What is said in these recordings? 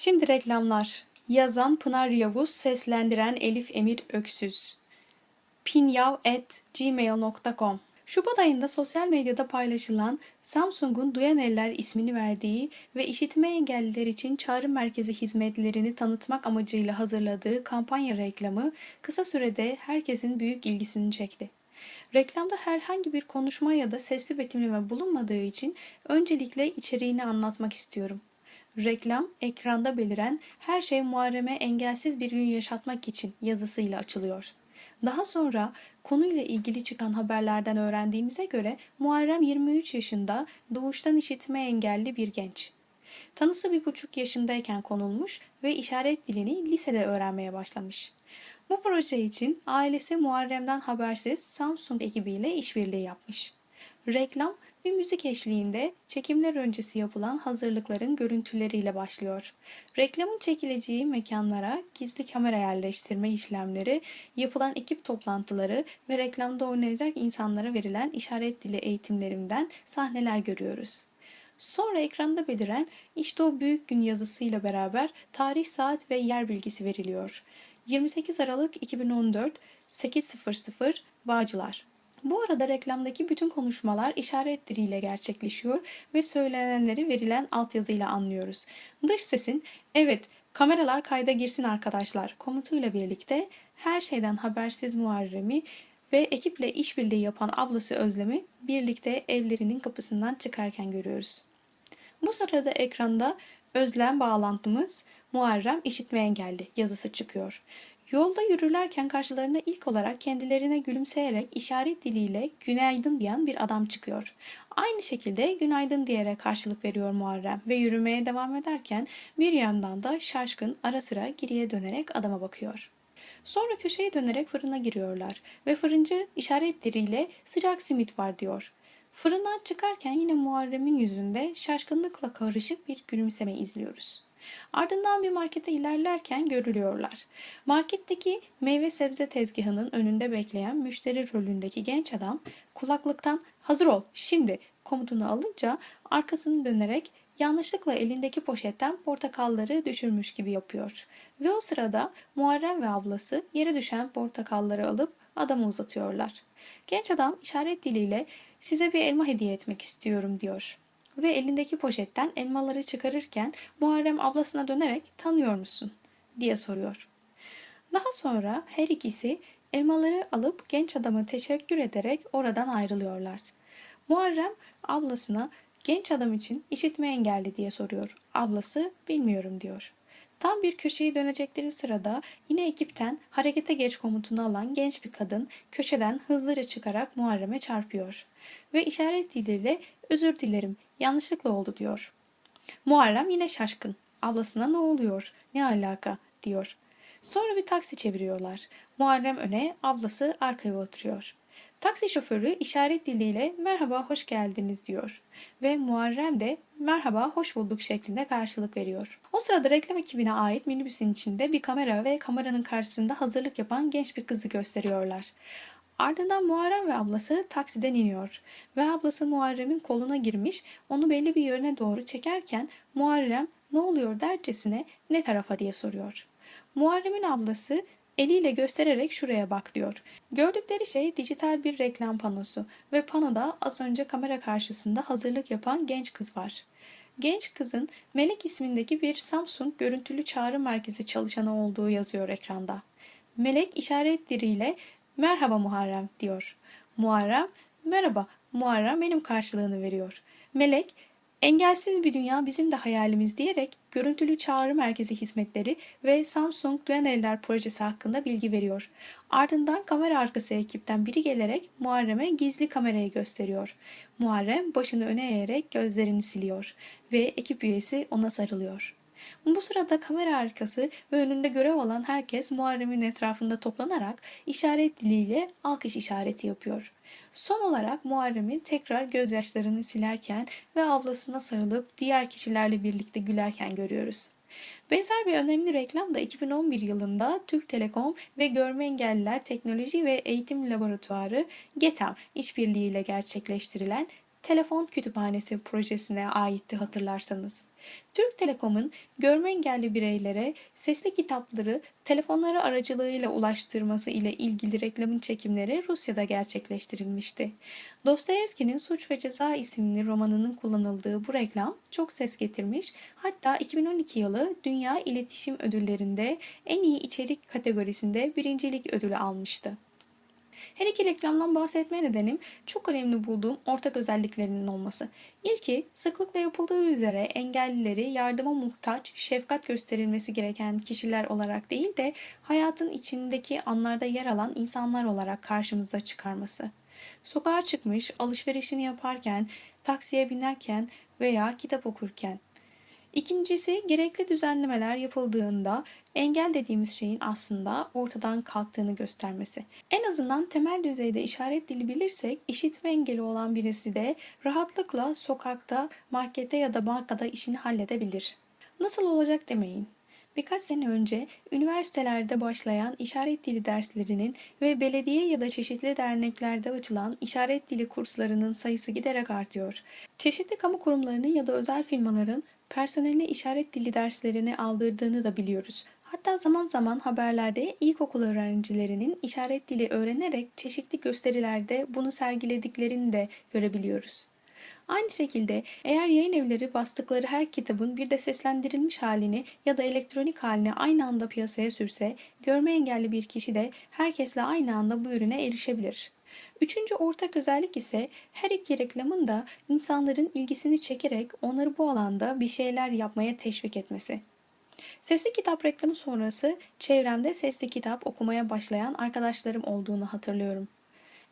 Şimdi reklamlar. Yazan Pınar Yavuz, seslendiren Elif Emir Öksüz. pinyav.gmail.com Şubat ayında sosyal medyada paylaşılan Samsung'un Duyan Eller ismini verdiği ve işitme engelliler için çağrı merkezi hizmetlerini tanıtmak amacıyla hazırladığı kampanya reklamı kısa sürede herkesin büyük ilgisini çekti. Reklamda herhangi bir konuşma ya da sesli betimleme bulunmadığı için öncelikle içeriğini anlatmak istiyorum. Reklam, ekranda beliren her şey Muharrem'e engelsiz bir gün yaşatmak için yazısıyla açılıyor. Daha sonra konuyla ilgili çıkan haberlerden öğrendiğimize göre Muharrem 23 yaşında doğuştan işitme engelli bir genç. Tanısı bir buçuk yaşındayken konulmuş ve işaret dilini lisede öğrenmeye başlamış. Bu proje için ailesi Muharrem'den habersiz Samsung ekibiyle işbirliği yapmış. Reklam bir müzik eşliğinde çekimler öncesi yapılan hazırlıkların görüntüleriyle başlıyor. Reklamın çekileceği mekanlara gizli kamera yerleştirme işlemleri, yapılan ekip toplantıları ve reklamda oynayacak insanlara verilen işaret dili eğitimlerinden sahneler görüyoruz. Sonra ekranda beliren işte o büyük gün yazısıyla beraber tarih, saat ve yer bilgisi veriliyor. 28 Aralık 2014 8.00 Bağcılar bu arada reklamdaki bütün konuşmalar işaret diliyle gerçekleşiyor ve söylenenleri verilen altyazıyla anlıyoruz. Dış sesin evet kameralar kayda girsin arkadaşlar komutuyla birlikte her şeyden habersiz Muharrem'i ve ekiple işbirliği yapan ablası Özlem'i birlikte evlerinin kapısından çıkarken görüyoruz. Bu sırada ekranda Özlem bağlantımız Muharrem işitme engelli yazısı çıkıyor. Yolda yürürlerken karşılarına ilk olarak kendilerine gülümseyerek işaret diliyle günaydın diyen bir adam çıkıyor. Aynı şekilde günaydın diyerek karşılık veriyor Muharrem ve yürümeye devam ederken bir yandan da şaşkın ara sıra geriye dönerek adama bakıyor. Sonra köşeye dönerek fırına giriyorlar ve fırıncı işaret diliyle sıcak simit var diyor. Fırından çıkarken yine Muharrem'in yüzünde şaşkınlıkla karışık bir gülümseme izliyoruz. Ardından bir markete ilerlerken görülüyorlar. Marketteki meyve sebze tezgahının önünde bekleyen müşteri rolündeki genç adam kulaklıktan hazır ol şimdi komutunu alınca arkasını dönerek yanlışlıkla elindeki poşetten portakalları düşürmüş gibi yapıyor. Ve o sırada Muharrem ve ablası yere düşen portakalları alıp adama uzatıyorlar. Genç adam işaret diliyle size bir elma hediye etmek istiyorum diyor ve elindeki poşetten elmaları çıkarırken Muharrem ablasına dönerek tanıyor musun diye soruyor. Daha sonra her ikisi elmaları alıp genç adama teşekkür ederek oradan ayrılıyorlar. Muharrem ablasına genç adam için işitme engelli diye soruyor. Ablası bilmiyorum diyor. Tam bir köşeyi dönecekleri sırada yine ekipten harekete geç komutunu alan genç bir kadın köşeden hızlıca çıkarak Muharrem'e çarpıyor. Ve işaret diliyle özür dilerim yanlışlıkla oldu diyor. Muharrem yine şaşkın. Ablasına ne oluyor? Ne alaka? diyor. Sonra bir taksi çeviriyorlar. Muharrem öne, ablası arkaya oturuyor. Taksi şoförü işaret diliyle merhaba hoş geldiniz diyor. Ve Muharrem de merhaba hoş bulduk şeklinde karşılık veriyor. O sırada reklam ekibine ait minibüsün içinde bir kamera ve kameranın karşısında hazırlık yapan genç bir kızı gösteriyorlar. Ardından Muharrem ve ablası taksiden iniyor ve ablası Muharrem'in koluna girmiş onu belli bir yöne doğru çekerken Muharrem ne oluyor dercesine ne tarafa diye soruyor. Muharrem'in ablası eliyle göstererek şuraya bak diyor. Gördükleri şey dijital bir reklam panosu ve panoda az önce kamera karşısında hazırlık yapan genç kız var. Genç kızın Melek ismindeki bir Samsung görüntülü çağrı merkezi çalışanı olduğu yazıyor ekranda. Melek işaret diliyle merhaba Muharrem diyor. Muharrem merhaba Muharrem benim karşılığını veriyor. Melek Engelsiz bir dünya bizim de hayalimiz diyerek görüntülü çağrı merkezi hizmetleri ve Samsung Duyan Eller projesi hakkında bilgi veriyor. Ardından kamera arkası ekipten biri gelerek Muharrem'e gizli kamerayı gösteriyor. Muharrem başını öne eğerek gözlerini siliyor ve ekip üyesi ona sarılıyor. Bu sırada kamera arkası ve önünde görev olan herkes Muharrem'in etrafında toplanarak işaret diliyle alkış işareti yapıyor. Son olarak Muharrem'in tekrar gözyaşlarını silerken ve ablasına sarılıp diğer kişilerle birlikte gülerken görüyoruz. Benzer bir önemli reklam da 2011 yılında Türk Telekom ve Görme Engelliler Teknoloji ve Eğitim Laboratuvarı GETAM işbirliğiyle gerçekleştirilen Telefon Kütüphanesi projesine aitti hatırlarsanız. Türk Telekom'un görme engelli bireylere sesli kitapları telefonları aracılığıyla ulaştırması ile ilgili reklamın çekimleri Rusya'da gerçekleştirilmişti. Dostoyevski'nin Suç ve Ceza isimli romanının kullanıldığı bu reklam çok ses getirmiş. Hatta 2012 yılı Dünya İletişim Ödülleri'nde en iyi içerik kategorisinde birincilik ödülü almıştı. Her iki reklamdan bahsetme nedenim çok önemli bulduğum ortak özelliklerinin olması. İlki sıklıkla yapıldığı üzere engellileri yardıma muhtaç, şefkat gösterilmesi gereken kişiler olarak değil de hayatın içindeki anlarda yer alan insanlar olarak karşımıza çıkarması. Sokağa çıkmış, alışverişini yaparken, taksiye binerken veya kitap okurken İkincisi gerekli düzenlemeler yapıldığında engel dediğimiz şeyin aslında ortadan kalktığını göstermesi. En azından temel düzeyde işaret dili bilirsek işitme engeli olan birisi de rahatlıkla sokakta, markette ya da bankada işini halledebilir. Nasıl olacak demeyin. Birkaç sene önce üniversitelerde başlayan işaret dili derslerinin ve belediye ya da çeşitli derneklerde açılan işaret dili kurslarının sayısı giderek artıyor. Çeşitli kamu kurumlarının ya da özel firmaların personeline işaret dili derslerini aldırdığını da biliyoruz. Hatta zaman zaman haberlerde ilkokul öğrencilerinin işaret dili öğrenerek çeşitli gösterilerde bunu sergilediklerini de görebiliyoruz. Aynı şekilde eğer yayın evleri bastıkları her kitabın bir de seslendirilmiş halini ya da elektronik halini aynı anda piyasaya sürse, görme engelli bir kişi de herkesle aynı anda bu ürüne erişebilir. Üçüncü ortak özellik ise her iki reklamın da insanların ilgisini çekerek onları bu alanda bir şeyler yapmaya teşvik etmesi. Sesli kitap reklamı sonrası çevremde sesli kitap okumaya başlayan arkadaşlarım olduğunu hatırlıyorum.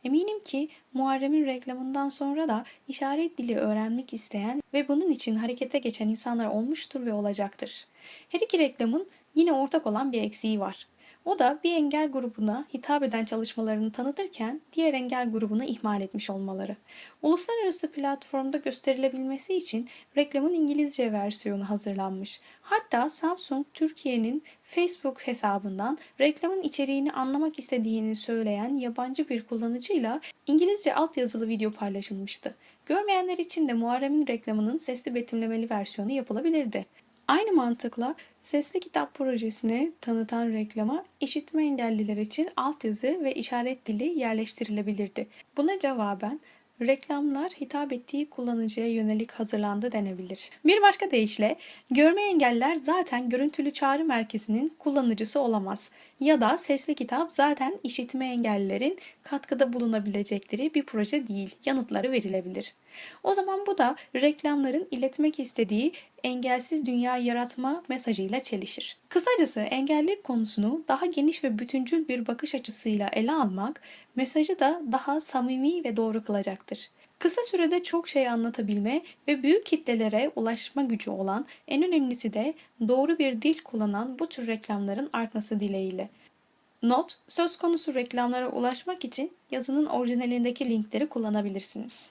Eminim ki Muharrem'in reklamından sonra da işaret dili öğrenmek isteyen ve bunun için harekete geçen insanlar olmuştur ve olacaktır. Her iki reklamın yine ortak olan bir eksiği var. O da bir engel grubuna hitap eden çalışmalarını tanıtırken diğer engel grubunu ihmal etmiş olmaları. Uluslararası platformda gösterilebilmesi için reklamın İngilizce versiyonu hazırlanmış. Hatta Samsung Türkiye'nin Facebook hesabından reklamın içeriğini anlamak istediğini söyleyen yabancı bir kullanıcıyla İngilizce altyazılı video paylaşılmıştı. Görmeyenler için de Muharrem'in reklamının sesli betimlemeli versiyonu yapılabilirdi. Aynı mantıkla sesli kitap projesini tanıtan reklama işitme engelliler için altyazı ve işaret dili yerleştirilebilirdi. Buna cevaben reklamlar hitap ettiği kullanıcıya yönelik hazırlandı denebilir. Bir başka deyişle görme engeller zaten görüntülü çağrı merkezinin kullanıcısı olamaz ya da sesli kitap zaten işitme engellilerin katkıda bulunabilecekleri bir proje değil. Yanıtları verilebilir. O zaman bu da reklamların iletmek istediği engelsiz dünya yaratma mesajıyla çelişir. Kısacası engellilik konusunu daha geniş ve bütüncül bir bakış açısıyla ele almak mesajı da daha samimi ve doğru kılacaktır. Kısa sürede çok şey anlatabilme ve büyük kitlelere ulaşma gücü olan en önemlisi de doğru bir dil kullanan bu tür reklamların artması dileğiyle. Not, söz konusu reklamlara ulaşmak için yazının orijinalindeki linkleri kullanabilirsiniz.